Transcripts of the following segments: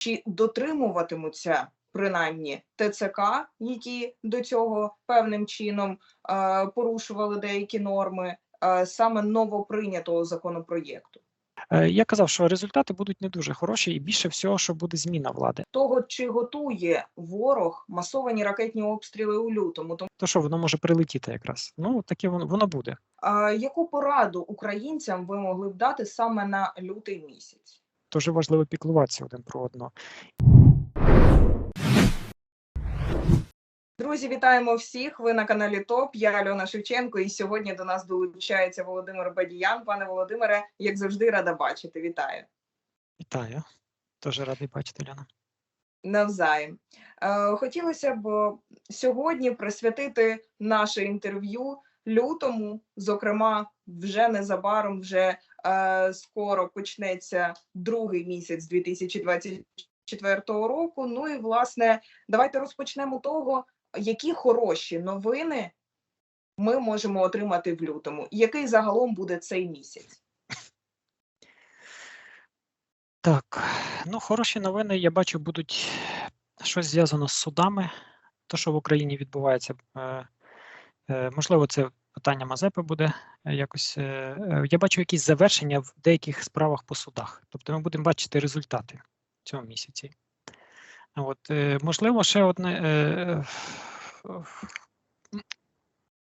чи дотримуватимуться принаймні ТЦК, які до цього певним чином е, порушували деякі норми е, саме новоприйнятого законопроєкту. Е, Я казав, що результати будуть не дуже хороші, і більше всього, що буде зміна влади. Того чи готує ворог масовані ракетні обстріли у лютому, тому То що воно може прилетіти якраз. Ну таке воно воно буде. е, яку пораду українцям ви могли б дати саме на лютий місяць? Дуже важливо піклуватися один про одного. Друзі, вітаємо всіх. Ви на каналі ТОП. Я Альона Шевченко, і сьогодні до нас долучається Володимир Бадіян. Пане Володимире, як завжди, рада бачити. Вітаю Вітаю. Дуже радий бачити, Ляна. навзаєм. Е, хотілося б сьогодні присвятити наше інтерв'ю лютому. Зокрема, вже незабаром, вже е, скоро почнеться другий місяць 2024 року. Ну і власне, давайте розпочнемо того, які хороші новини ми можемо отримати в лютому. Який загалом буде цей місяць? Так, ну хороші новини, я бачу, будуть щось зв'язано з судами. То, що в Україні відбувається, е, можливо, це питання Мазепи буде е, якось. е, е, Я бачу якісь завершення в деяких справах по судах. Тобто ми будемо бачити результати в цьому місяці. От, е, можливо, ще одне. е,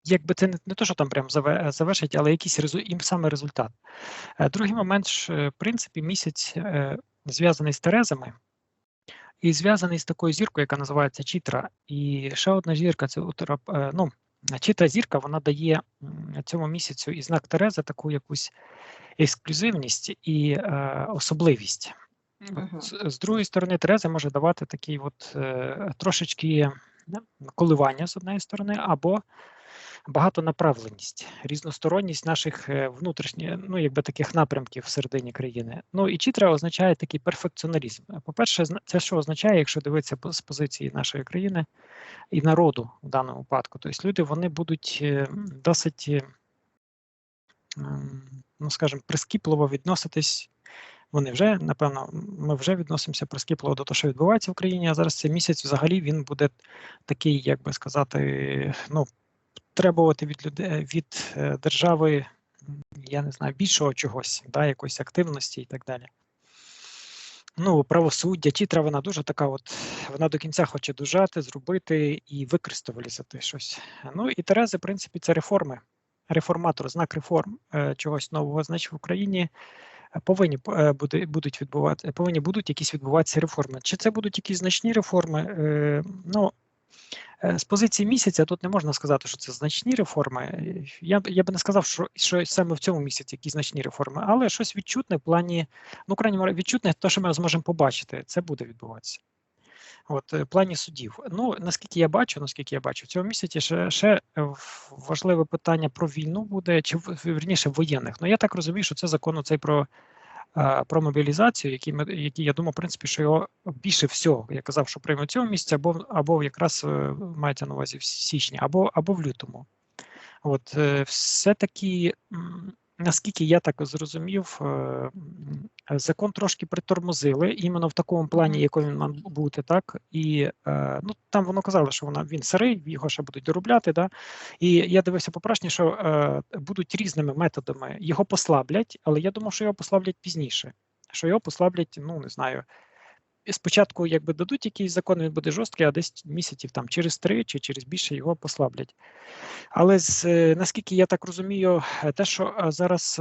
Якби це не, не то, що там прям завершить, але якийсь резу, їм саме результат. Е, Другий момент, е, в принципі, місяць е, зв'язаний з Терезами і зв'язаний з такою зіркою, яка називається Чітра. І ще одна зірка це е, ну, Чітра зірка, вона дає цьому місяцю і знак Терези таку якусь ексклюзивність і е, особливість. От Мгм. З, з другої сторони, Тереза може давати такий от е, трошечки коливання з однієї сторони, або багатонаправленість, різносторонність наших е, внутрішніх, ну якби таких напрямків всередині країни. Ну і чітра означає такий перфекціоналізм. По-перше, це що означає, якщо дивитися з позиції нашої країни і народу в даному випадку, тобто люди вони будуть е, досить, е, ну скажімо, прискіпливо відноситись. Вони вже, напевно, ми вже відносимося прискіпливо до того, що відбувається в країні. А зараз цей місяць взагалі він буде такий, як би сказати, ну, требувати від людей від е, держави, я не знаю, більшого чогось, да, якоїсь активності і так далі. Ну, правосуддя, тітра, вона дуже така, от вона до кінця хоче дожати, зробити і використовувати щось. Ну і Терези, в принципі, це реформи. Реформатор, знак реформ е, чогось нового, значить в Україні е, повинні буде, будуть відбувати, повинні будуть якісь відбуватися реформи. Чи це будуть якісь значні реформи? Ну, З позиції місяця тут не можна сказати, що це значні реформи. Е, Я, я би не сказав, що, що саме в цьому місяці якісь значні реформи, але щось відчутне в плані, ну, крайньому відчутне, те, що ми зможемо побачити, це буде відбуватися. От, е, в плані судів. Ну, наскільки я бачу, наскільки я бачу, в цьому місяці ще, ще е, важливе питання про війну буде, чи в- вірніше воєнних. Ну, я так розумію, що це закон оцей про е, про мобілізацію, які ми які я думаю, в принципі, що його більше всього, я казав, що прийме цього місця, або або якраз е, мається на увазі в січні, або або в лютому. От е, все-таки, м, наскільки я так зрозумів, е, закон трошки притормозили іменно в такому плані, який він мав бути, так і е, ну там воно казало, що вона він сирий, його ще будуть доробляти. Да? І я дивився попрашні, що е, будуть різними методами його послаблять, але я думав, що його послаблять пізніше. Що його послаблять, ну не знаю. Спочатку, якби дадуть якийсь закон, він буде жорсткий, а десь місяців там через три чи через більше його послаблять. Але з, е, наскільки я так розумію, е, те, що е, зараз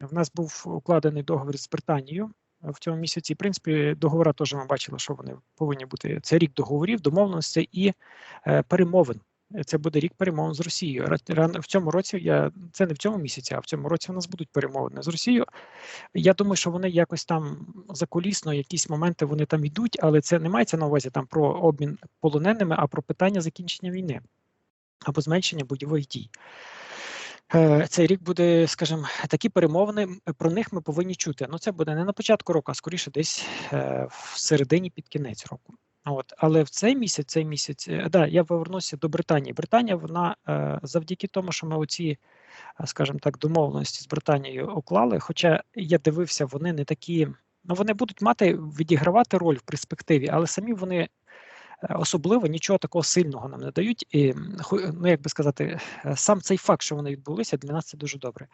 в нас був укладений договір з Британією в цьому місяці, в принципі, договори теж ми бачили, що вони повинні бути. Це рік договорів, домовленостей і перемовин. Це буде рік перемовин з Росією. В цьому році я це не в цьому місяці, а в цьому році у нас будуть перемовини з Росією. Я думаю, що вони якось там закулісно, якісь моменти вони там йдуть, але це не мається на увазі там про обмін полоненими, а про питання закінчення війни або зменшення бойових дій. Е, Цей рік буде, скажімо, такі перемовини. Про них ми повинні чути. Ну, це буде не на початку року, а скоріше десь е, в середині під кінець року. От, але в цей місяць, цей місяць, е, да, я повернуся до Британії. Британія, вона е, завдяки тому, що ми оці, е, скажімо так, домовленості з Британією уклали. Хоча я дивився, вони не такі ну, вони будуть мати відігравати роль в перспективі, але самі вони особливо нічого такого сильного нам не дають. І ну як би сказати, сам цей факт, що вони відбулися, для нас це дуже добре.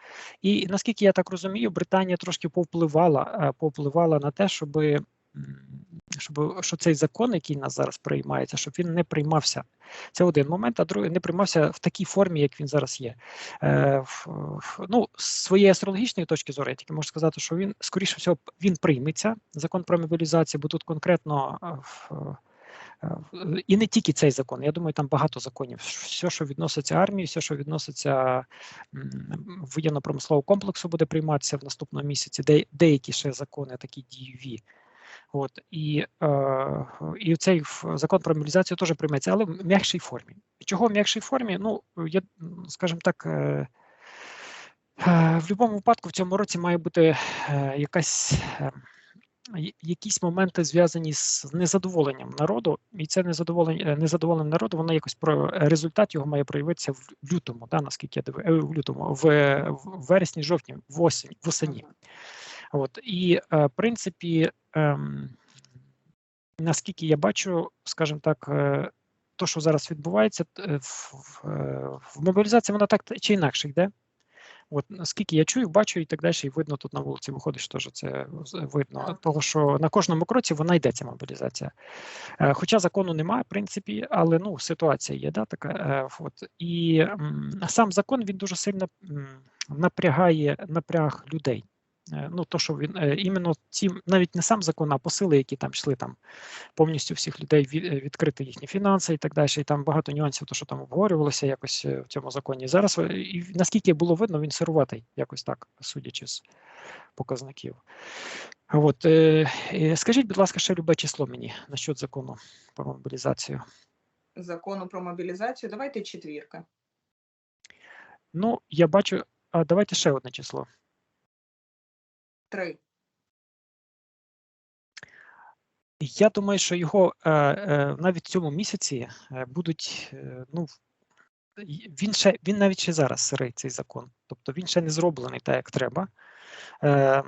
І наскільки я так розумію, Британія трошки повпливала, повпливала на те, щоб, щоб що цей закон, який нас зараз приймається, щоб він не приймався. Це один момент, а другий не приймався в такій формі, як він зараз є. Е, ну, з своєї астрологічної точки зору, я тільки можу сказати, що він, скоріше всього, він прийметься, закон про мобілізацію, бо тут конкретно. е, е, І не тільки цей закон, я думаю, там багато законів. Все, що відноситься армії, все, що відноситься воєнно-промислового комплексу, буде прийматися в наступному місяці. Де, деякі ще закони такі дієві. От і, е, і цей закон про мобілізацію теж прийметься, але в м'якшій формі. Чого в м'якшій формі? Ну, я, скажімо так, е, е, в будь-якому випадку в цьому році має бути е, якась. е, Якісь моменти зв'язані з незадоволенням народу, і це незадоволення незадоволення народу, воно якось про результат його має проявитися в лютому, да, наскільки я дивив, в лютому, в, в вересні, жовтні, в осінь, восені. От і е, в принципі, наскільки я бачу, скажімо так, е, то, що зараз відбувається, в, в, е, в мобілізації вона так чи інакше йде. От наскільки я чую, бачу і так далі, і видно тут на вулиці виходиш, теж це видно. Того, що на кожному кроці вона йде ця мобілізація. Е, Хоча закону немає, в принципі, але ну ситуація є, да, така. е, От. І сам закон він дуже сильно напрягає напряг людей. Е, Ну, то, що він е, іменно ці, навіть не сам закон, а посили, які там йшли там повністю всіх людей е, відкрити їхні фінанси і так далі. І там багато нюансів, то що там обговорювалося якось в цьому законі. І зараз і наскільки було видно, він сируватий, якось так, судячи з показників. От, скажіть, будь ласка, ще любе число мені насчет закону про мобілізацію. Закону про мобілізацію. Давайте четвірка. Ну, я бачу, а давайте ще одне число. Три. Я думаю, що його е, е, навіть в цьому місяці е, будуть. Е, ну, він ще він навіть ще зараз сирий цей закон, тобто він ще не зроблений так, як треба. Е,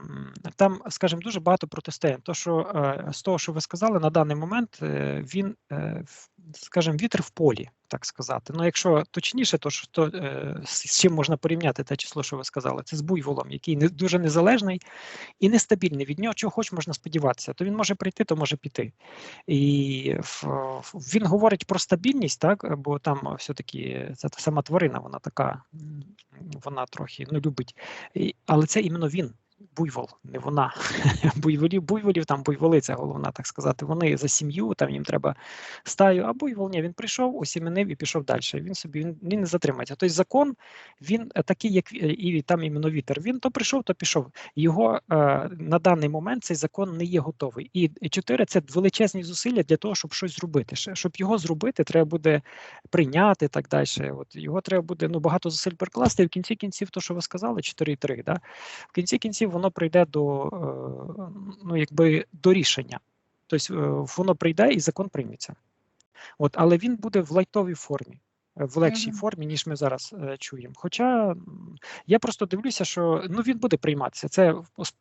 там, скажімо, дуже багато протистоянь. То, що е, з того, що ви сказали, на даний момент е, він, е, скажімо, вітер в полі, так сказати. Ну, якщо точніше, то, то е, з чим можна порівняти те число, що ви сказали, це з буйволом, який не дуже незалежний і нестабільний. Від нього чого хоч можна сподіватися, то він може прийти, то може піти. І в- в- він говорить про стабільність, так, бо там все-таки ця та сама тварина, вона така, вона трохи ну, любить. І, але це іменно він. Буйвол, не вона. Буйволів, буйволів, там буйволи, це головна, так сказати. Вони за сім'ю, там їм треба стаю, а буйвол ні, він прийшов, осіменив і пішов далі. Він собі він, він не затримається. Тобто закон він е, такий, як е, і там іменно вітер. Він то прийшов, то пішов. Його е, на даний момент цей закон не є готовий. І чотири це величезні зусилля для того, щоб щось зробити. Щоб його зробити, треба буде прийняти так далі. От його треба буде ну багато зусиль прикласти. І в кінці кінців, то що ви сказали, 4,3, да? в кінці кінців воно прийде до е, ну якби до рішення. Тобто е, воно прийде і закон прийметься. От, але він буде в лайтовій формі, в легшій Мгм. формі, ніж ми зараз е, чуємо. Хоча я просто дивлюся, що ну він буде прийматися. Це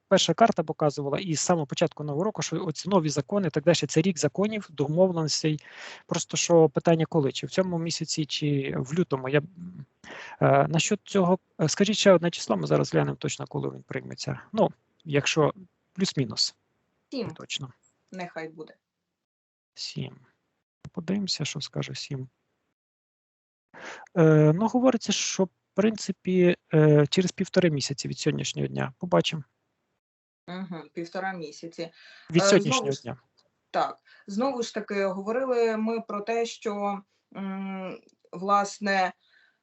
перша карта показувала і з самого початку нового року, що оці нові закони, так далі. Це рік законів, домовленостей. Просто що питання коли, чи в цьому місяці, чи в лютому. Я е, насчет цього, е, скажіть ще одне число, ми зараз глянемо точно, коли він прийметься. Ну, якщо плюс-мінус, Сім. точно. Нехай буде. 7. Подивимося, що скаже 7. Е, ну, говориться, що в принципі е, через півтори місяці від сьогоднішнього дня. Побачимо. Угу. Півтора місяці. Від Е, сьогоднішнього знову дня. Так, знову ж таки, говорили ми про те, що м, власне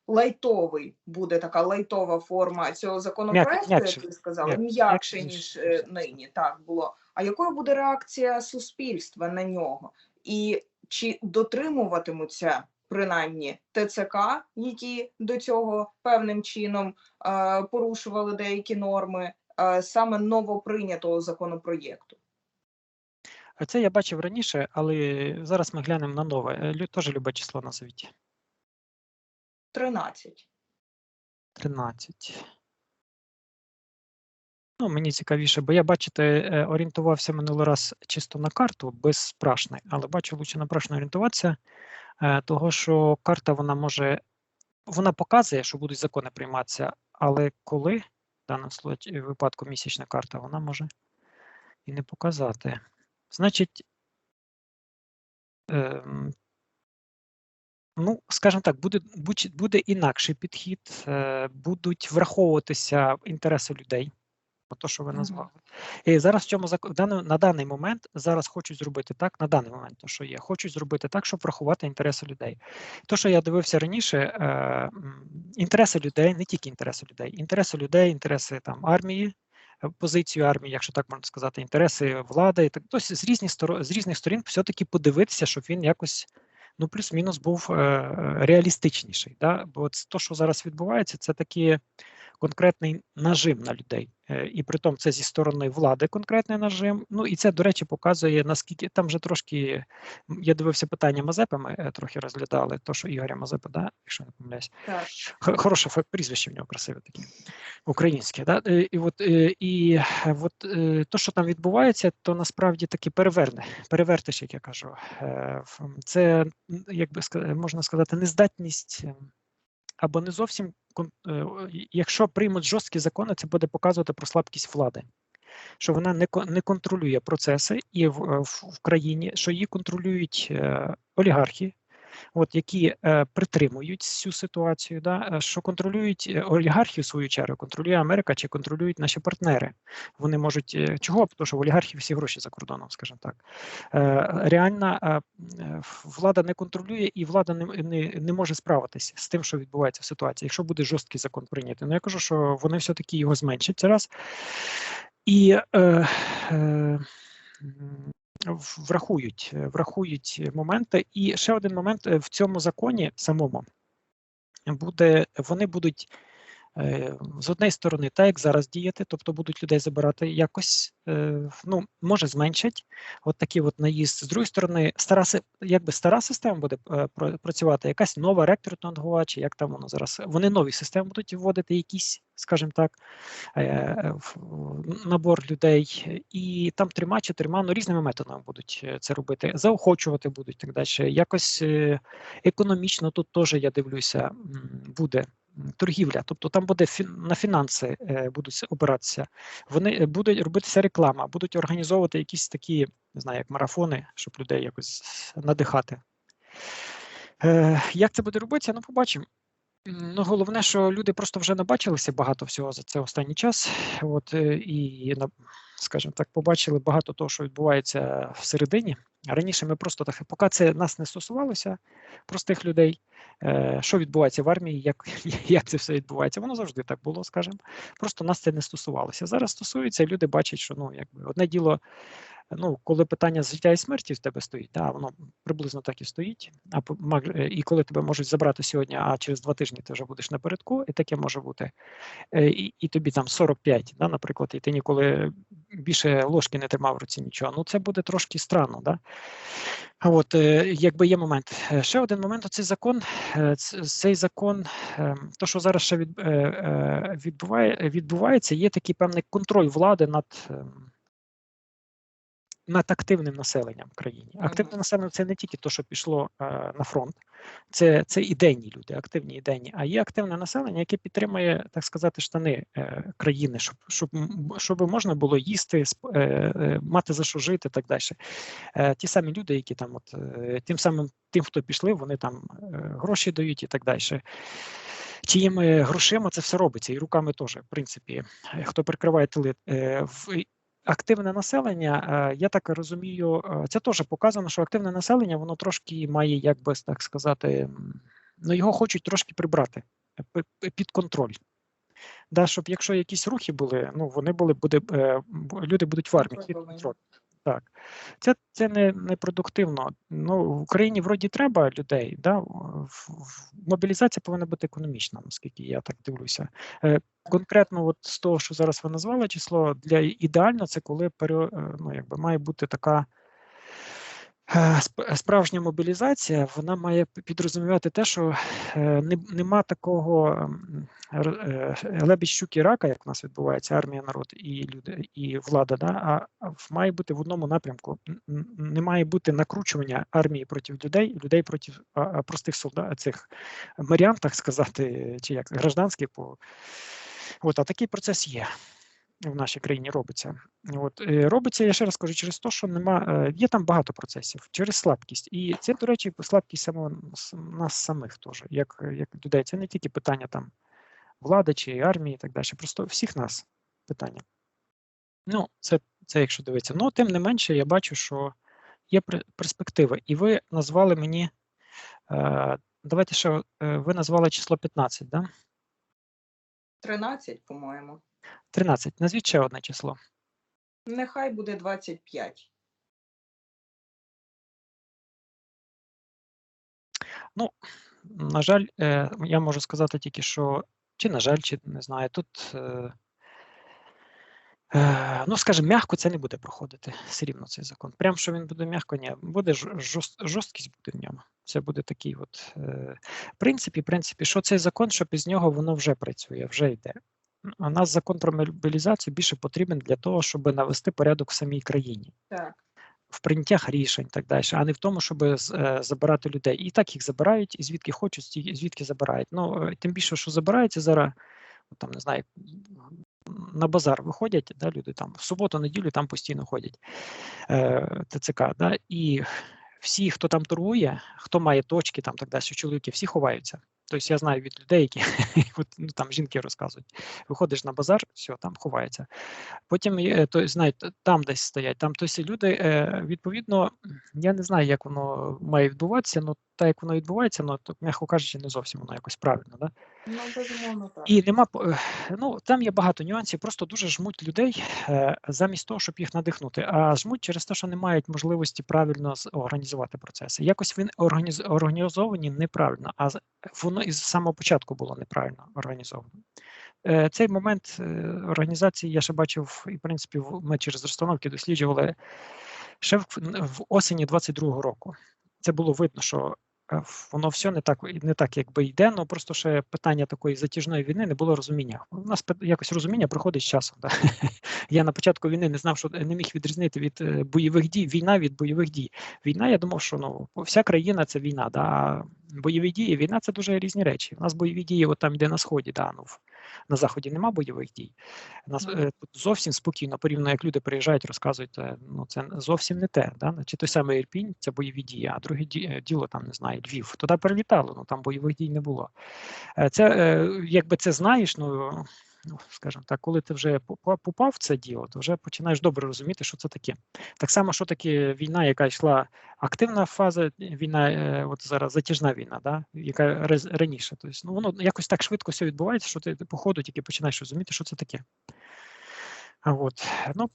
лайтовий буде така лайтова форма цього законопроекту, як ви сказали, м'якше ніж нині. Так було. А якою буде реакція суспільства на нього? І чи дотримуватимуться принаймні ТЦК, які до цього певним чином е, порушували деякі норми е, саме новоприйнятого законопроєкту? А це я бачив раніше, але зараз ми глянемо на нове. Е, Теж любе число назвіть. 13. 13. Ну, мені цікавіше, бо я, бачите, е, орієнтувався минулий раз чисто на карту без спрашни, але бачу, лучше на прашну орієнтуватися, того що карта вона може, вона показує, що будуть закони прийматися, але коли в даному случаї- випадку місячна карта, вона може і не показати. Значить, ем, ну, скажімо так, буде, буде інакший підхід, е, будуть враховуватися інтереси людей, то, що ви назвали. І зараз в цьому зак- на даний момент зараз хочуть зробити так, на даний момент, то що є, хочуть зробити так, щоб врахувати інтереси людей. То, що я дивився раніше, е, інтереси людей, не тільки інтереси людей, інтереси людей, інтереси там армії, е, позицію армії, якщо так можна сказати, інтереси влади, і так тобто з різних сторон, з різних сторін все-таки подивитися, щоб він якось. Ну, плюс-мінус був е, е, реалістичніший. Да? Бо от то, що зараз відбувається, це такі конкретний нажим на людей. Е, І при тому це зі сторони влади конкретний нажим. Ну і це, до речі, показує наскільки там вже трошки я дивився питання Мазепи, ми е, трохи розглядали, то що Ігоря Мазепи, да, якщо не помиляюсь. Так. Хороше прізвище в нього красиве таке, українське. Да? Е, І от, і от то, що там відбувається, то насправді таки переверне, перевертиш, як я кажу. Це, як би можна сказати, нездатність або не зовсім е, якщо приймуть жорсткі закони, це буде показувати про слабкість влади. Що вона не не контролює процеси і в, е, в, в країні, що її контролюють е, олігархи, от які е, притримують цю ситуацію, да, е, що контролюють е, олігархи в свою чергу, контролює Америка чи контролюють наші партнери. Вони можуть е, чого? Тому що в олігархів всі гроші за кордоном, скажімо так. Е, реальна е, влада не контролює і влада не, не, не може справитися з тим, що відбувається в ситуації. Якщо буде жорсткий закон прийнятий, ну я кажу, що вони все-таки його зменшать раз. І е, е, врахують, е, врахують моменти. І ще один момент е, в цьому законі самому буде, вони будуть е, з однієї сторони, так як зараз діяти, тобто будуть людей забирати якось, е, ну може зменшать от такий от наїзд. З другої сторони, стара якби стара система буде е, працювати, якась нова рекрутингова, чи як там воно зараз. Вони нові системи будуть вводити, якісь, скажімо так, е, набор людей, і там трьома чотирма ну, різними методами будуть е, це робити, заохочувати будуть так далі. Якось е, економічно тут теж я дивлюся, буде торгівля, тобто там буде на фінанси е, будуть опиратися. Вони е, будуть робитися реклама, будуть організовувати якісь такі, не знаю, як марафони, щоб людей якось надихати. Е, як це буде робитися? Ну, побачимо. Ну, головне, що люди просто вже набачилися багато всього за цей останній час. От і скажімо так, побачили багато того, що відбувається всередині. Раніше ми просто так, поки це нас не стосувалося, простих людей, е, що відбувається в армії, як, як це все відбувається. Воно завжди так було, скажімо. Просто нас це не стосувалося. Зараз стосується, і люди бачать, що ну якби одне діло. Ну, коли питання життя і смерті в тебе стоїть, да, воно приблизно так і стоїть. А е, і коли тебе можуть забрати сьогодні, а через два тижні ти вже будеш напередку, і таке може бути. Е, І, і тобі там 45, да, наприклад, і ти ніколи більше ложки не тримав в руці нічого. Ну це буде трошки странно, да. А от е, якби є момент. Ще один момент. Оцей закон, цей закон, то що зараз ще від, відбуває, відбувається, є такий певний контроль влади над. Над активним населенням в країні. Активне населення це не тільки те, що пішло е, на фронт, це, це ідейні люди, активні ідейні, а є активне населення, яке підтримує, так сказати, штани е, країни, щоб, щоб, щоб можна було їсти, е, е, мати за що жити і так далі. Е, ті самі люди, які там, от, е, тим самим, тим, хто пішли, вони там е, гроші дають і так далі. Чиїми грошима це все робиться, і руками теж, в принципі, Е, хто прикриває тили. Е, в, активне населення, е, я так розумію, е, це теж показано, що активне населення, воно трошки має, як би так сказати, ну його хочуть трошки прибрати е, під контроль. Да, щоб якщо якісь рухи були, ну вони були, буде люди будуть в армії під контроль. Так, це, це не, не продуктивно. Ну, в Україні вроді треба людей. Да? Мобілізація повинна бути економічна, наскільки я так дивлюся. Е, Конкретно, от з того, що зараз ви назвали число, для ідеально це коли пере, е, ну, якби, має бути така Справжня мобілізація вона має підрозумівати те, що е, не, нема такого е, лебідь щуки рака, як в нас відбувається армія, народ і люди, і влада. Да? А, має бути в одному напрямку. Не має бути накручування армії проти людей, людей проти простих солдат, цих мирян, сказати, чи як гражданських. От, а такий процес є в нашій країні робиться. От е, робиться, я ще раз кажу, через те, що нема е, є там багато процесів, через слабкість. І це, до речі, слабкість самого нас самих теж, як, як людей. Це не тільки питання там влади чи армії і так далі. Просто всіх нас питання. Ну, це, це якщо дивитися. Ну, тим не менше, я бачу, що є пер- перспективи. І ви назвали мені. Е, давайте ще ви назвали число 15, да? 13, по-моєму. 13. Назвіть ще одне число. Нехай буде 25. Ну, На жаль, е, я можу сказати тільки, що чи на жаль, чи не знаю, тут, е, е, ну скажімо, м'яко це не буде проходити все рівно цей закон. Прям що він буде м'яко, ні, буде жорст, жорсткість буде в ньому. Це буде такий от е, в принципі, що цей закон, що без нього воно вже працює, вже йде. А нас закон про мобілізацію більше потрібен для того, щоб навести порядок в самій країні Так. в прийняттях рішень і так далі, а не в тому, щоб е, забирати людей. І так їх забирають, і звідки хочуть, стільки- звідки забирають. Ну е, тим більше, що забираються зараз, там не знаю, на базар виходять, да, люди там в суботу, неділю там постійно ходять е, ТЦК, да, і всі, хто там торгує, хто має точки, там так далі, чоловіки, всі ховаються. Тобто я знаю від людей, які от, ну, там жінки розказують. Виходиш на базар, все, там ховається. Потім є, то, знаєте, там десь стоять. Там тось люди, е, відповідно, я не знаю, як воно має відбуватися, але так як воно відбувається, ну, то, м'яко кажучи, не зовсім воно якось правильно. Да? Ну, безумовно, так. І нема ну там є багато нюансів, просто дуже жмуть людей е, замість того, щоб їх надихнути. А жмуть через те, що не мають можливості правильно організувати процеси. Якось він організ, організовані неправильно, а воно із самого початку було неправильно організовано. Е, Цей момент е, організації я ще бачив, і в принципі, ми через розстановки досліджували ще в, осені 22-го року. Це було видно, що воно все не так не так, якби йде. Ну просто ще питання такої затяжної війни не було розуміння. У нас якось розуміння приходить з часом. Да? Я на початку війни не знав, що не міг відрізнити від е, бойових дій, війна від бойових дій. Війна, я думав, що ну вся країна це війна. Да? Бойові дії, війна це дуже різні речі. У нас бойові дії, от там, йде на сході, да, ну, на заході нема бойових дій. Нас е, тут зовсім спокійно, порівняно, як люди приїжджають, розказують, е, ну це зовсім не те. Да? Чи той самий Ірпінь, це бойові дії, а друге ді- е, діло там не знаю, Львів. Туди прилітало, ну там бойових дій не було. Це е, якби це знаєш, ну. Ну, скажімо так, коли ти вже попав в це діло, то вже починаєш добре розуміти, що це таке. Так само, що таке війна, яка йшла активна фаза, війна, е, от зараз затяжна війна, да, яка раніше. Тобто, ну воно якось так швидко все відбувається, що ти по ходу тільки починаєш розуміти, що це таке. От, ну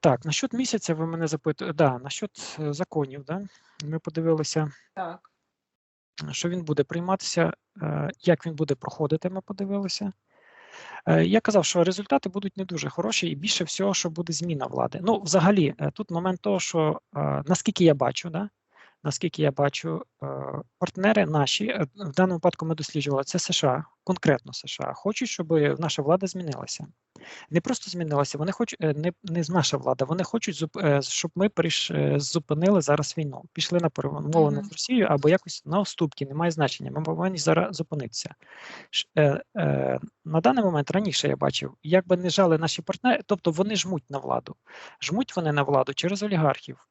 так, насчет місяця ви мене запитуєте. Да, насчет е, законів, да, ми подивилися Так. що він буде прийматися, е, як він буде проходити, ми подивилися. Е, Я казав, що результати будуть не дуже хороші, і більше всього, що буде зміна влади. Ну, взагалі, е, тут момент того, що е, наскільки я бачу, да, наскільки я бачу, е, партнери наші, е, в даному випадку ми досліджували, це США, конкретно США, хочуть, щоб наша влада змінилася. Не просто змінилася, вони хочуть е, не, не з наша влада, вони хочуть, щоб ми приш, зупинили зараз війну, пішли на перемовини Мгм. з Росією або якось на уступки, немає значення. Ми повинні зараз зупинитися. Е, е, на даний момент раніше я бачив, як би не жали наші партнери, тобто вони жмуть на владу. Жмуть вони на владу через олігархів.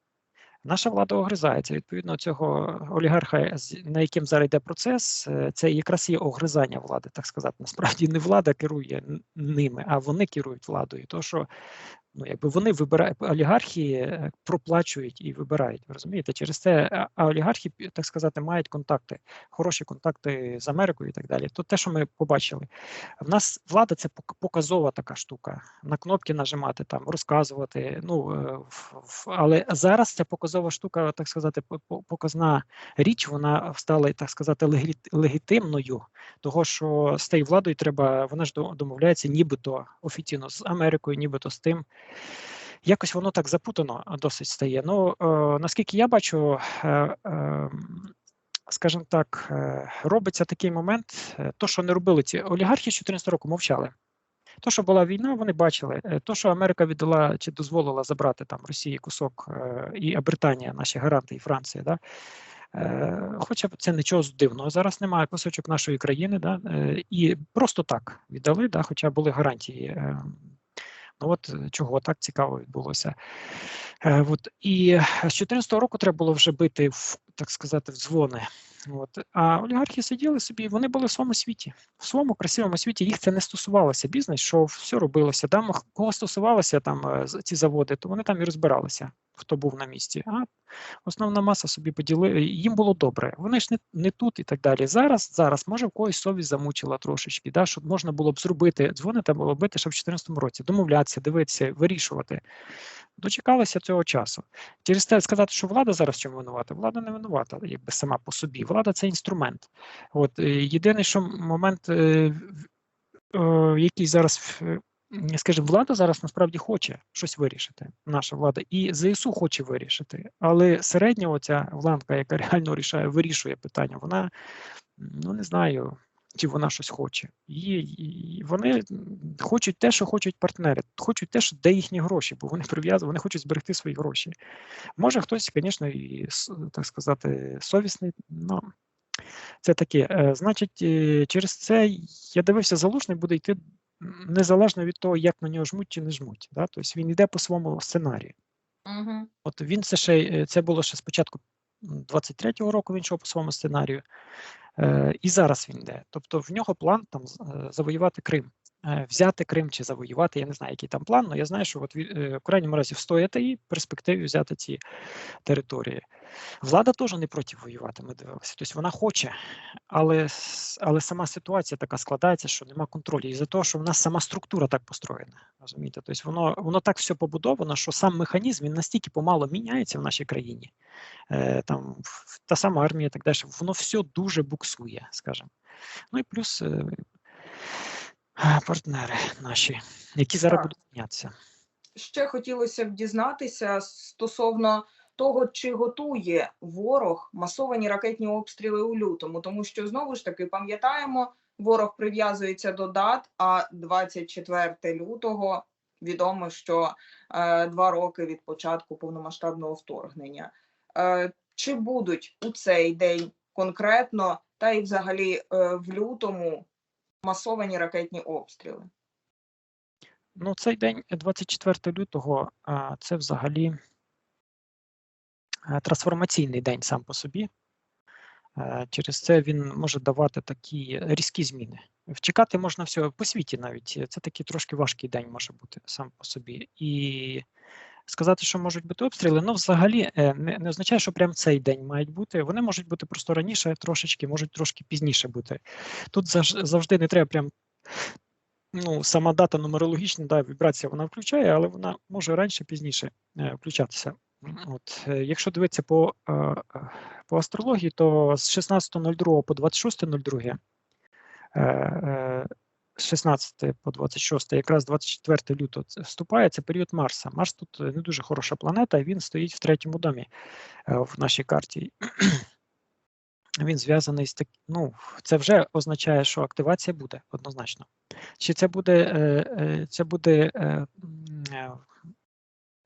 Наша влада огризається. Відповідно, цього олігарха, на яким зараз йде процес, е, це якраз є огризання влади, так сказати. Насправді не влада керує ними, а вони керують владою. То що ну, якби вони вибирають олігархи, е, проплачують і вибирають. Ви розумієте? Через це а- олігархи, так сказати, мають контакти, хороші контакти з Америкою і так далі. То те, що ми побачили, в нас влада це пок- показова така штука. На кнопки нажимати, там розказувати. Ну е, в- але зараз ця показова штука, так сказати, по- по- показна річ, вона стала, так сказати, легі- легітимною. Того, що з тією владою треба, вона ж до- домовляється, нібито офіційно з Америкою, нібито з тим. Якось воно так запутано досить стає. Ну, е, наскільки я бачу, е, е, скажімо так, е, робиться такий момент, е, то, що не робили ці олігархи з 14 року, мовчали. То, що була війна, вони бачили. Е, То, що Америка віддала чи дозволила забрати там Росії кусок, е, і Британія, наші гаранти, і Франція, да, Е, Хоча б це нічого дивного. Зараз немає кусочок нашої країни, да, і просто так віддали, да, хоча були гарантії. Ну от е, чого так цікаво відбулося. Е, От, і з 14 року треба було вже бити в так сказати в дзвони. От. А олігархи сиділи собі, вони були в своєму світі, в своєму красивому світі. Їх це не стосувалося. Бізнес, що все робилося. Там кого стосувалося там е, ці заводи, то вони там і розбиралися, хто був на місці. А основна маса собі поділила, їм було добре. Вони ж не, не тут і так далі. Зараз, зараз, може, в когось совість замучила трошечки, да, щоб можна було б зробити, дзвонити було бити ще в 2014 році, домовлятися, дивитися, вирішувати. Дочекалися цього часу. Через те сказати, що влада зараз чому винувата, влада не винувата, якби сама по собі. Влада це інструмент. От е, єдиний, що момент, е, е, який зараз. Скажімо, влада зараз насправді хоче щось вирішити, наша влада, і ЗСУ хоче вирішити. Але середня оця ланка, яка реально рішає, вирішує питання, вона ну не знаю, чи вона щось хоче. І, і вони хочуть те, що хочуть партнери, хочуть те, що де їхні гроші, бо вони прив'язані, вони хочуть зберегти свої гроші. Може, хтось, звісно, і так сказати, совісний. Ну, це таке. Е, Значить, е, через це я дивився, залужний буде йти незалежно від того, як на нього жмуть чи не жмуть. Да? Тобто він йде по своєму сценарію. Угу. От він це ще е, це було ще спочатку м, 23-го року. Він йшов по своєму сценарію, е, і зараз він йде. Тобто в нього план там е, завоювати Крим, взяти Крим чи завоювати. Я не знаю, який там план, але я знаю, що от е, в крайньому разі встояти і в перспективі взяти ці території. Влада теж не проти воювати. Ми дивилися. Тобто вона хоче, але, але сама ситуація така складається, що нема контролю. І за того, що в нас сама структура так построєна. Розумієте? Тобто воно, воно так все побудовано, що сам механізм він настільки помало міняється в нашій країні. Е, там та сама армія, і так далі, воно все дуже буксує, скажімо. Ну і плюс е, е, партнери наші, які зараз Так. будуть мінятися. Ще хотілося б дізнатися стосовно того, чи готує ворог масовані ракетні обстріли у лютому, тому що знову ж таки пам'ятаємо, ворог прив'язується до дат. А 24 лютого відомо, що е, два роки від початку повномасштабного вторгнення. Е, чи будуть у цей день конкретно, та й взагалі е, в лютому масовані ракетні обстріли? Ну, цей день, 24 лютого, це взагалі е, трансформаційний день сам по собі. Е, Через це він може давати такі різкі зміни. Вчекати можна всього по світі навіть. е, Це такий трошки важкий день може бути сам по собі. І сказати, що можуть бути обстріли, ну взагалі е, не, означає, що прямо цей день мають бути. Вони можуть бути просто раніше, трошечки, можуть трошки пізніше бути. Тут завжди не треба прям ну, сама дата нумерологічна, да, вібрація вона включає, але вона може раніше, пізніше е, включатися. От, е, якщо дивитися по, по астрології, то з 16.02 по 26.02, е, е, з 16 по 26, якраз 24 лютого вступає, це період Марса. Марс тут е, не дуже хороша планета, він стоїть в третьому домі е, в нашій карті. Він зв'язаний з так, ну, це вже означає, що активація буде однозначно. Чи це буде, е, це буде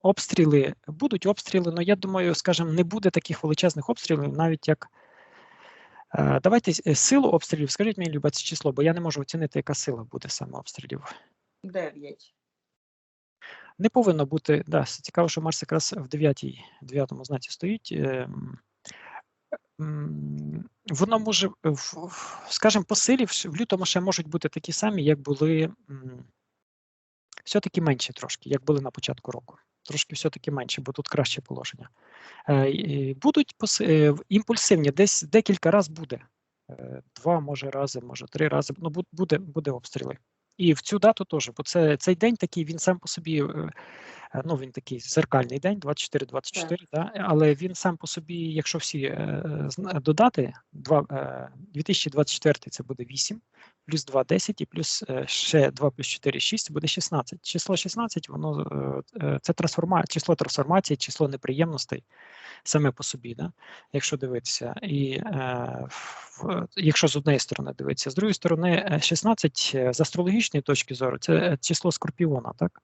обстріли? Будуть обстріли, але я думаю, скажімо, не буде таких величезних обстрілів, навіть як. Давайте силу обстрілів, скажіть мені, Люба, це число, бо я не можу оцінити, яка сила буде саме обстрілів. Дев'ять. Не повинно бути. Да, цікаво, що Марс якраз в 9, 9 знаці стоїть. ем, Воно може, скажімо, по силі в лютому ще можуть бути такі самі, як були все-таки менші трошки, як були на початку року. Трошки все-таки менше, бо тут краще положення. Е, Будуть е, імпульсивні, десь декілька разів буде. Е, Два, може, рази, може, три рази. Ну, буде, буде обстріли. І в цю дату теж, бо це цей день такий, він сам по собі Ну, він такий зеркальний день, 24-24, да? але він сам по собі, якщо всі е, додати, два, е, 2024 це буде 8, плюс 2 – 10, і плюс е, ще 2 плюс 4 – 6, буде 16. Число 16, воно е, е, це трансформа... число трансформації, число неприємностей саме по собі, да? якщо дивитися. І е, в, якщо з однієї сторони дивитися, з другої сторони, е, 16 е, з астрологічної точки зору це е, число скорпіона, так?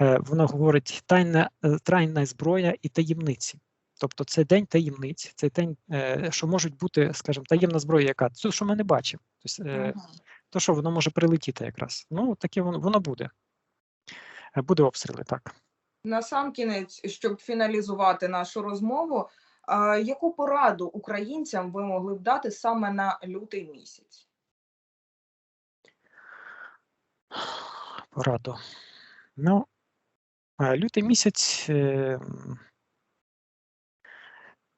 Е, Воно говорить тайна, е, тайна зброя і таємниці. Тобто це день таємниць, це день, е, що можуть бути, скажімо, таємна зброя, яка це, що ми не бачимо. Тобто, то, що воно може прилетіти якраз. Ну, таке воно, воно буде. Буде обстріли, так. На сам кінець, щоб фіналізувати нашу розмову, яку пораду українцям ви могли б дати саме на лютий місяць? Пораду. Ну, лютий місяць. е,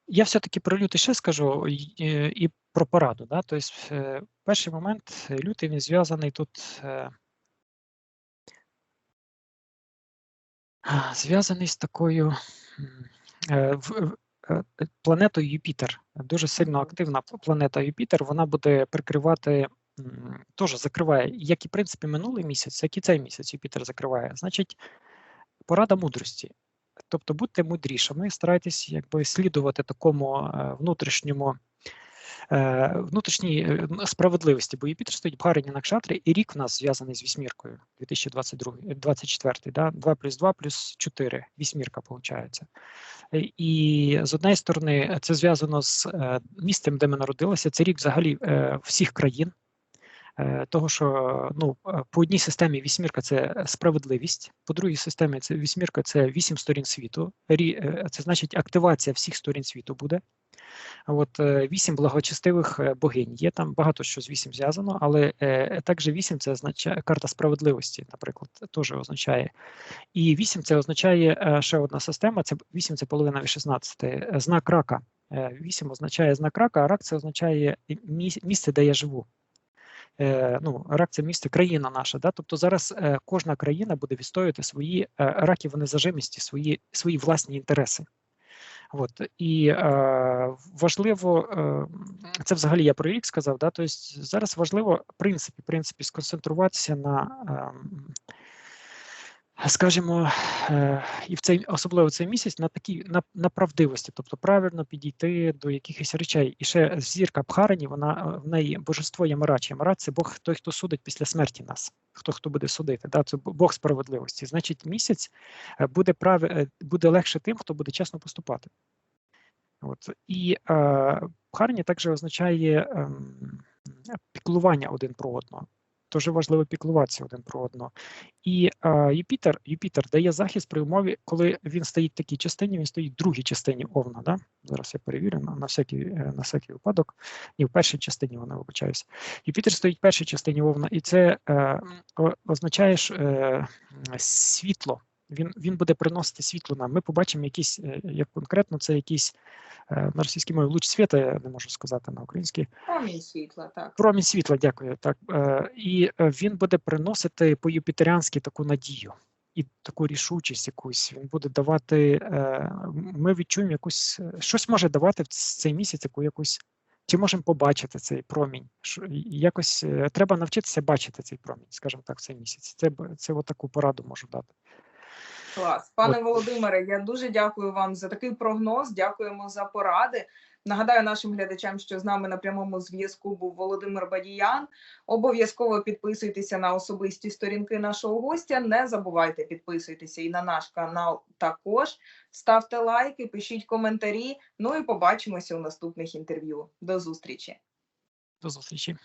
Я все-таки про лютий ще скажу і, про пораду. Да? Тобто, перший момент, лютий він зв'язаний тут. е, Зв'язаний з такою е, планетою Юпітер. Дуже сильно активна планета Юпітер. Вона буде прикривати, теж закриває, як і в принципі минулий місяць, як і цей місяць Юпітер закриває. Значить, порада мудрості. Тобто будьте мудрішими, старайтесь якби слідувати такому е, внутрішньому. е, Внутрішній е, справедливості, бо Юпітер стоїть в Гарині на кшатрі, і рік в нас зв'язаний з вісьміркою 2022, е, 24, да? 2 плюс 2 плюс 4, вісьмірка виходить. І з однієї сторони, це зв'язано з місцем, де ми народилися. Це рік взагалі всіх країн. Е, Того, що ну, е, по одній системі вісьмірка це справедливість, по другій системі це вісьмірка це вісім сторін світу. Е, Це значить активація всіх сторін світу буде. А От е, вісім благочестивих е, богинь. Є там багато що з вісім зв'язано, але е, також вісім це означає карта справедливості, наприклад, теж означає. І вісім це означає е, ще одна система. Це вісім це половина від 16. е, Знак рака. Е, Вісім означає знак рака, а рак це означає місце, де я живу. Е, Ну, рак це місце, країна наша. Да? Тобто зараз е, кожна країна буде відстоювати свої е, раки, вони зажимісті, свої, свої власні інтереси. От і е, важливо, е, це взагалі я про рік сказав. Да? Тобто зараз важливо в принципі, в принципі сконцентруватися на, е, скажімо, е, і в цей особливо цей місяць на такій на, на правдивості, тобто правильно підійти до якихось речей. І ще зірка Бхарані, вона е, в неї божество Ямарач. Ямарач – це Бог, той, хто судить після смерті нас, хто хто буде судити. Да? Це Бог справедливості. Значить, місяць е, буде прав... е, буде легше тим, хто буде чесно поступати. От. І е, Бхарні також означає ем, піклування один про одного. Дуже важливо піклуватися один про одного. І е, Юпітер, Юпітер дає захист при умові, коли він стоїть в такій частині, він стоїть в другій частині Овна. Да? Зараз я перевірю на, всякий, е, на всякий випадок. І в першій частині вона вибачаюся. Юпітер стоїть в першій частині Овна, і це е, означає е, світло. Він, він буде приносити світло нам. Ми побачимо якісь, е, як конкретно це якийсь е, на російській мові луч світа, я не можу сказати на українській. Промінь світла, так. Промінь світла, дякую. Так е, і він буде приносити по юпітеріанськи таку надію і таку рішучість якусь. Він буде давати. Ми відчуємо якусь щось може давати в цей місяць, яку якусь. Чи можемо побачити цей промінь? Якось треба навчитися бачити цей промінь, скажімо так, в цей місяць. Це це таку пораду можу дати. Клас. Пане От. Володимире, я дуже дякую вам за такий прогноз. Дякуємо за поради. Нагадаю нашим глядачам, що з нами на прямому зв'язку був Володимир Бадіян. Обов'язково підписуйтеся на особисті сторінки нашого гостя. Не забувайте підписуйтеся і на наш канал також. Ставте лайки, пишіть коментарі. Ну і побачимося у наступних інтерв'ю. До зустрічі. До зустрічі.